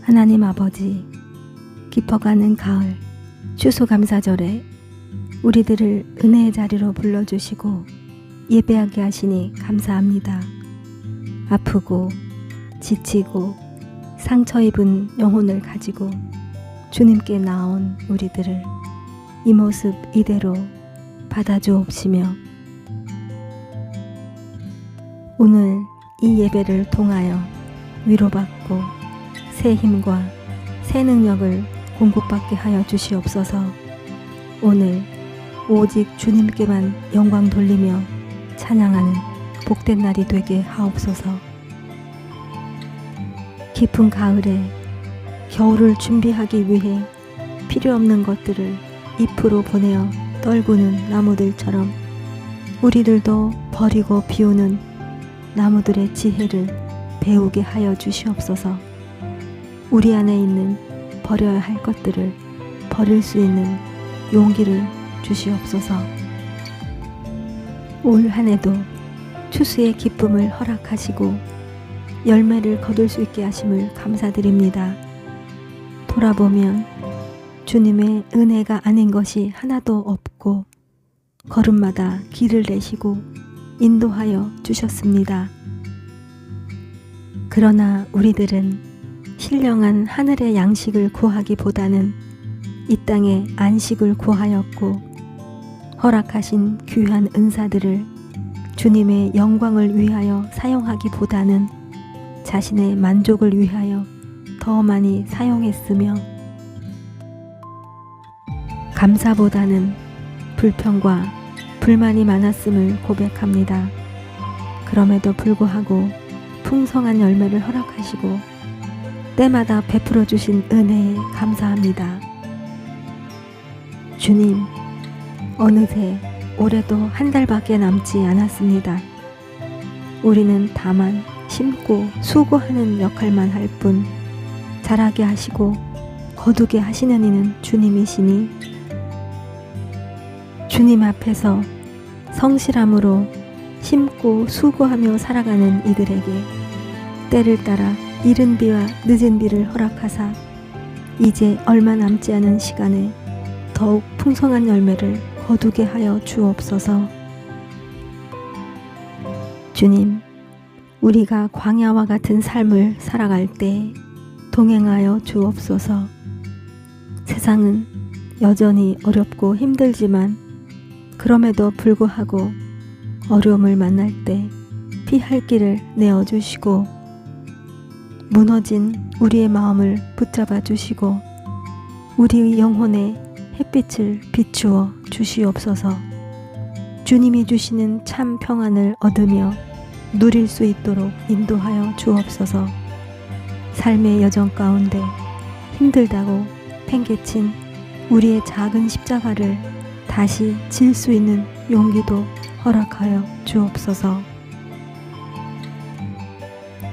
하나님 아버지, 깊어가는 가을, 추수감사절에 우리들을 은혜의 자리로 불러주시고 예배하게 하시니 감사합니다. 아프고 지치고 상처 입은 영혼을 가지고 주님께 나온 우리들을 이 모습 이대로 받아주옵시며 오늘 이 예배를 통하여 위로받고 새 힘과 새 능력을 공급받게 하여 주시옵소서 오늘 오직 주님께만 영광 돌리며 찬양하는 복된 날이 되게 하옵소서 깊은 가을에 겨울을 준비하기 위해 필요 없는 것들을 잎으로 보내어 떨구는 나무들처럼 우리들도 버리고 비우는 나무들의 지혜를 배우게 하여 주시옵소서. 우리 안에 있는 버려야 할 것들을 버릴 수 있는 용기를 주시옵소서. 올 한 해도 추수의 기쁨을 허락하시고 열매를 거둘 수 있게 하심을 감사드립니다. 돌아보면 주님의 은혜가 아닌 것이 하나도 없고 걸음마다 길을 내시고 인도하여 주셨습니다. 그러나 우리들은 신령한 하늘의 양식을 구하기보다는 이 땅의 안식을 구하였고 허락하신 귀한 은사들을 주님의 영광을 위하여 사용하기보다는 자신의 만족을 위하여 더 많이 사용했으며 감사보다는 불평과 불만이 많았음을 고백합니다. 그럼에도 불구하고 풍성한 열매를 허락하시고 때마다 베풀어 주신 은혜에 감사합니다. 주님, 어느새 올해도 한 달밖에 남지 않았습니다. 우리는 다만 심고 수고하는 역할만 할 뿐 자라게 하시고 거두게 하시는 이는 주님이시니 주님 앞에서 성실함으로 심고 수고하며 살아가는 이들에게 때를 따라 이른 비와 늦은 비를 허락하사 이제 얼마 남지 않은 시간에 더욱 풍성한 열매를 거두게 하여 주옵소서. 주님, 우리가 광야와 같은 삶을 살아갈 때 동행하여 주옵소서. 세상은 여전히 어렵고 힘들지만 그럼에도 불구하고 어려움을 만날 때 피할 길을 내어 주시고 무너진 우리의 마음을 붙잡아 주시고 우리의 영혼에 햇빛을 비추어 주시옵소서 주님이 주시는 참 평안을 얻으며 누릴 수 있도록 인도하여 주옵소서 삶의 여정 가운데 힘들다고 팽개친 우리의 작은 십자가를 다시 질 수 있는 용기도 허락하여 주옵소서.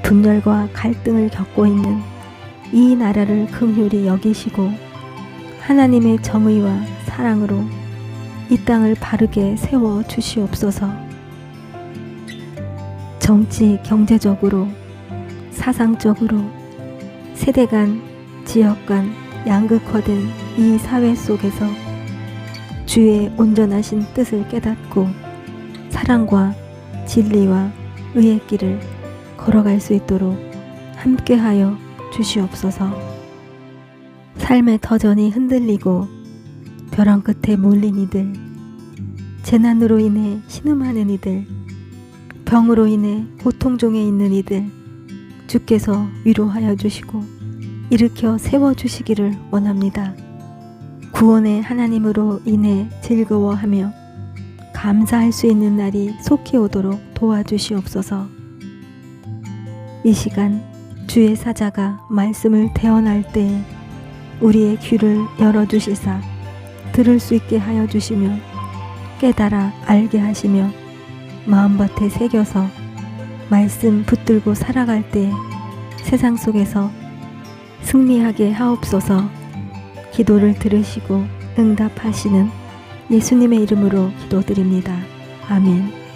분열과 갈등을 겪고 있는 이 나라를 긍휼히 여기시고 하나님의 정의와 사랑으로 이 땅을 바르게 세워 주시옵소서. 정치, 경제적으로, 사상적으로, 세대 간, 지역 간 양극화된 이 사회 속에서 주의 온전하신 뜻을 깨닫고 사랑과 진리와 의의 길을 걸어갈 수 있도록 함께하여 주시옵소서. 삶의 터전이 흔들리고 벼랑 끝에 몰린 이들, 재난으로 인해 신음하는 이들, 병으로 인해 고통 중에 있는 이들, 주께서 위로하여 주시고 일으켜 세워 주시기를 원합니다. 구원의 하나님으로 인해 즐거워하며 감사할 수 있는 날이 속히 오도록 도와주시옵소서. 이 시간 주의 사자가 말씀을 대언할 때에 우리의 귀를 열어주시사 들을 수 있게 하여 주시며 깨달아 알게 하시며 마음밭에 새겨서 말씀 붙들고 살아갈 때 세상 속에서 승리하게 하옵소서 기도를 들으시고 응답하시는 예수님의 이름으로 기도드립니다. 아멘.